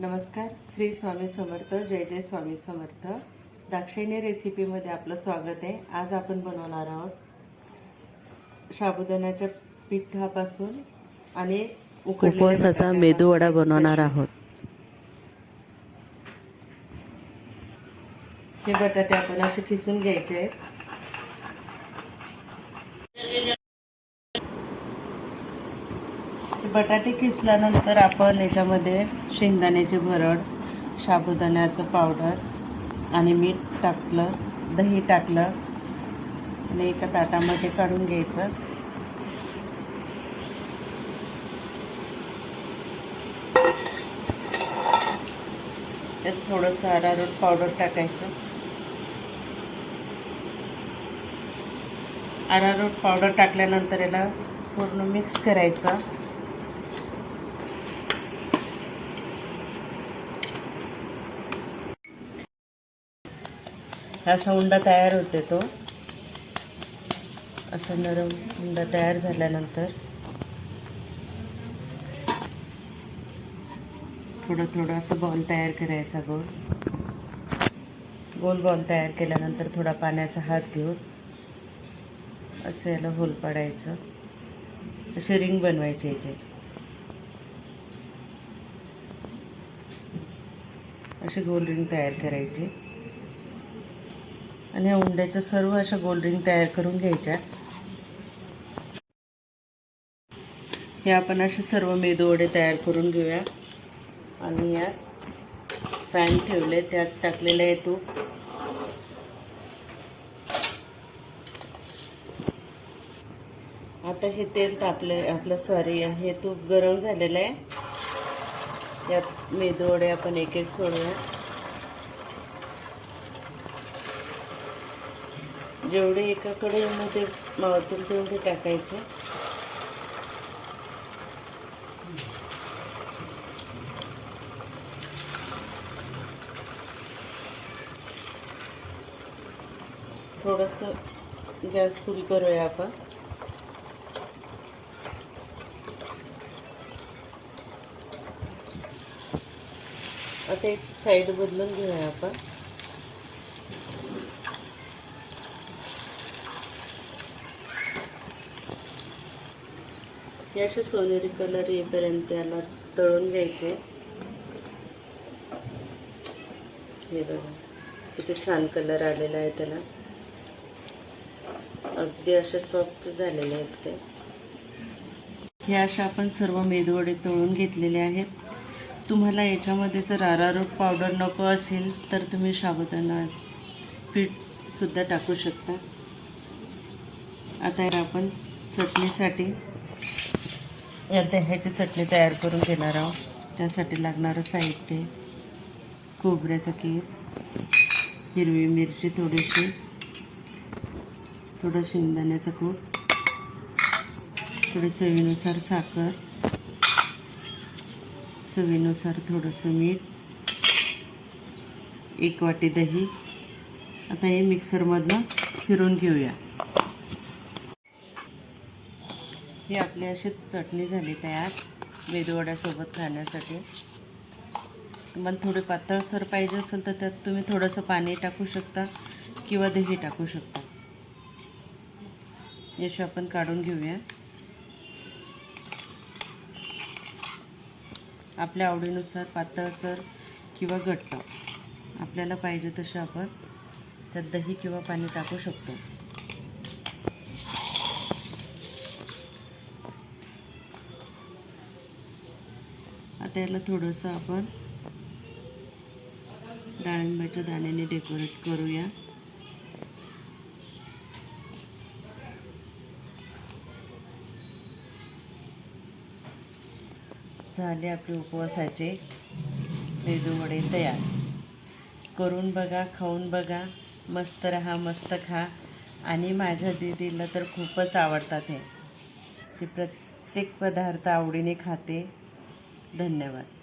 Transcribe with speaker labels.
Speaker 1: नमस्कार श्री स्वामी समर्थ जय जय स्वामी समर्थ. दाक्षिणी रेसिपीमध्ये आपलं स्वागत आहे. आज आपण बनवणार आहोत साबुदाण्याच्या पिठापासून आणि
Speaker 2: उपवासाचा
Speaker 1: बटाटे
Speaker 2: मेदू वडा
Speaker 1: पासून
Speaker 2: बनवणार आहोत.
Speaker 1: हे बटाटे आपण असे किसून घ्यायचे आहेत. बटाटे किसल्यानंतर आपण याच्यामध्ये शेंगदाण्याचे भरड साबुदाण्याचं पावडर आणि मीठ टाकलं दही टाकलं आणि एका ताटामध्ये काढून घ्यायचं. त्यात थोडंसं अरारोट पावडर टाकायचं. अरारोट पावडर टाकल्यानंतर याला पूर्ण मिक्स करायचं. असा उंडा तयार होते तो. असा नरम उंडा तयार झाल्यानंतर. थोडं थोडं असं बॉल तयार करायचा गोल. गोल बॉल तयार केल्यानंतर थोडा पाण्याचा हात घेऊन असं याला होल पाडायचं. असे रिंग बनवायचे याचे. असे गोल रिंग तयार करायची. आणि उंड्याच्या सर्व अशा गोल रिंग तयार करून घ्यायच्या. हे आपण असे सर्व मेदूवडे तयार करून घेऊया. आणि यात पॅन ठेवले त्यात टाकलेलं आहे तूप. आता हे तेल तापले आपलं सॉरी हे तूप गरम झालेलं आहे. यात मेदूवडे आपण एक एक सोडूया जेवढे एका कढईमध्ये मावतील तेवढे टाकायचे. थोडंसं गॅस फुल करूया आपण. आता आपण. हे असे सोनेरी कलर येईपर्यंत याला तळून घ्यायचे. हे बघा किती छान कलर आलेला आहे त्याला. अगदी असे सॉफ्ट झालेले आहेत ते. हे अशा आपण सर्व मेदवडे तळून घेतलेले आहेत. तुम्हाला याच्यामध्ये जर अरारोट पावडर नको असेल तर तुम्ही साबुदाणा पीठसुद्धा टाकू शकता. आता आपण चटणीसाठी या दह्याची चटणी तयार करून घेणार आहोत. त्यासाठी लागणारं साहित्य खोबऱ्याचा केस हिरवी मिरची थोडीशी थोडं शेंगदाण्याचं कूट थोडं चवीनुसार साखर चवीनुसार थोडंसं मीठ एक वाटी दही. आता हे मिक्सरमधनं फिरून घेऊया. ही आपली अशी चटणी झाली तयार मेदूवड्यासोबत खाण्यासाठी. तुम्हाला थोडे पातळसर पाहिजे असेल तर त्यात तुम्ही थोडंसं पाणी टाकू शकता किंवा दही टाकू शकता. याशी आपण काढून घेऊया. आपल्या आवडीनुसार पातळसर किंवा घट्ट आपल्याला पाहिजे तसे आपण त्यात दही किंवा पाणी टाकू शकतो. आता याला थोडंसं आपण डाळिंबाच्या दाण्याने डेकोरेट करूया. झाले आपले उपवासाचे मेदूवडे तयार. करून बघा खाऊन बघा मस्त रहा मस्त खा. आणि माझ्या दीदीला तर खूपच आवडतात हे. ती प्रत्येक पदार्थ आवडीने खाते. धन्यवाद